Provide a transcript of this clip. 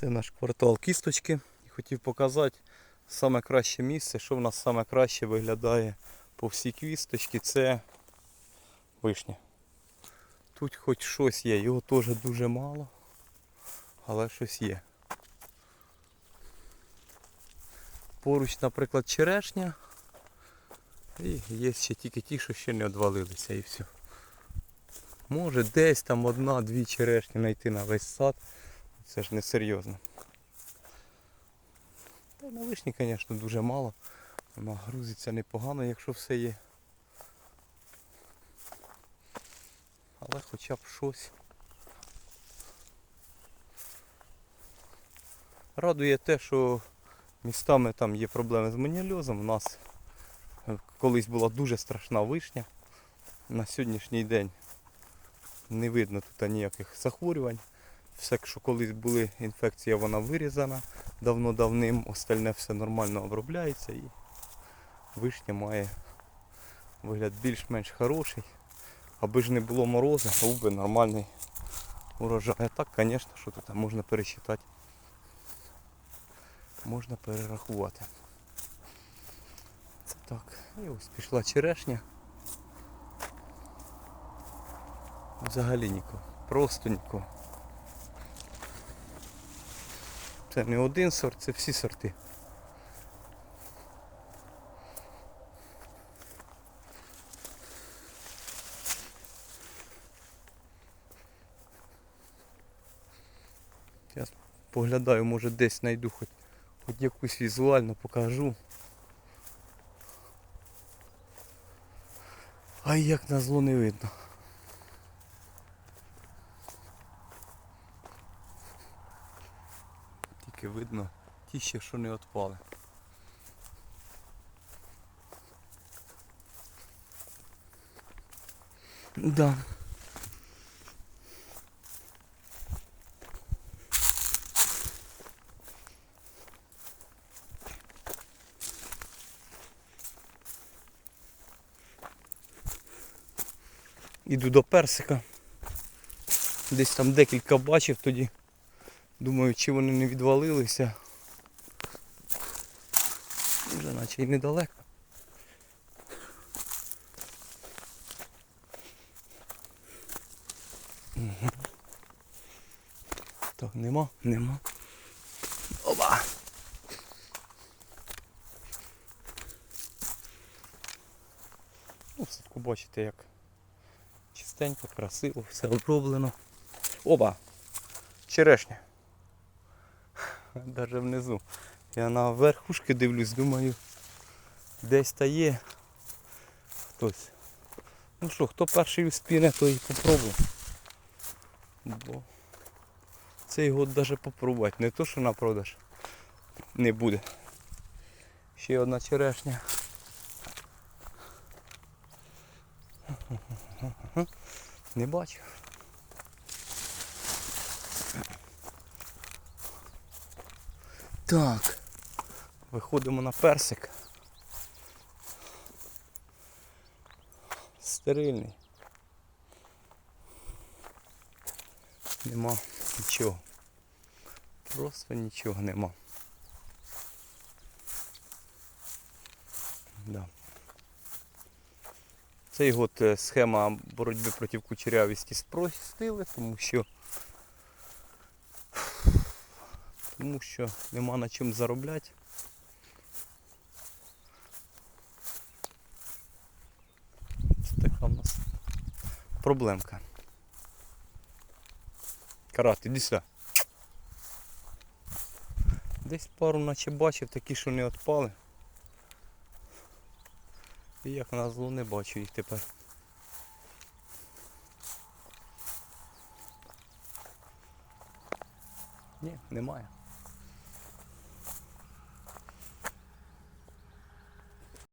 Це наш квартал кісточки. І хотів показати саме краще місце, що в нас саме краще виглядає по всій квісточці, це вишня. Тут хоч щось є, його теж дуже мало, але щось є. Поруч, наприклад, черешня. І є ще тільки ті, що ще не одвалилися і все. Може десь там одна-дві черешні знайти на весь сад. Це ж не серйозно. Та на вишні, звісно, дуже мало. Вона грузиться непогано, якщо все є. Але хоча б щось. Радує те, що містами там є проблеми з манілізом. У нас е, колись була дуже страшна вишня. На сьогоднішній день не видно тут ніяких захворювань. Все, що колись були інфекція, вона вирізана давно-давним, остальне все нормально обробляється і вишня має вигляд більш-менш хороший. Аби ж не було морозу, був би нормальний урожай. А так, звісно, що тут можна пересчитати. Можна перерахувати. Це так. І ось пішла черешня. Взагалі нікого. Просто нікого. Це не один сорт, це всі сорти. Зараз поглядаю, може десь знайду хоч, хоч якусь візуально покажу. А як на зло не видно. Тільки видно ті ще, що не відпали. Да. Іду до персика. Десь там декілька бачив тоді. Думаю, чи вони не відвалилися. Вже наче й недалеко. Так, нема, нема. Опа! Ну, в садку бачите, як чистенько, красиво, все оброблено. Оба! Черешня. Даже внизу. Я на верхушки дивлюсь, думаю, десь та є хтось. Ну що, хто перший успіне, той і попробує. Бо цей год навіть попробувати. Не то, що на продаж не буде. Ще одна черешня. Не бачу. Так. Виходимо на персик. Стерильний. Нема нічого. Просто нічого нема. Да. Цей год е, схема боротьби проти кучерявості спростили, тому що тому що нема на чим заробляти. Це така в нас проблемка. Карат, іди сюди. Десь пару наче бачив, такі, що не відпали. І як назло не бачу їх тепер. Ні, немає.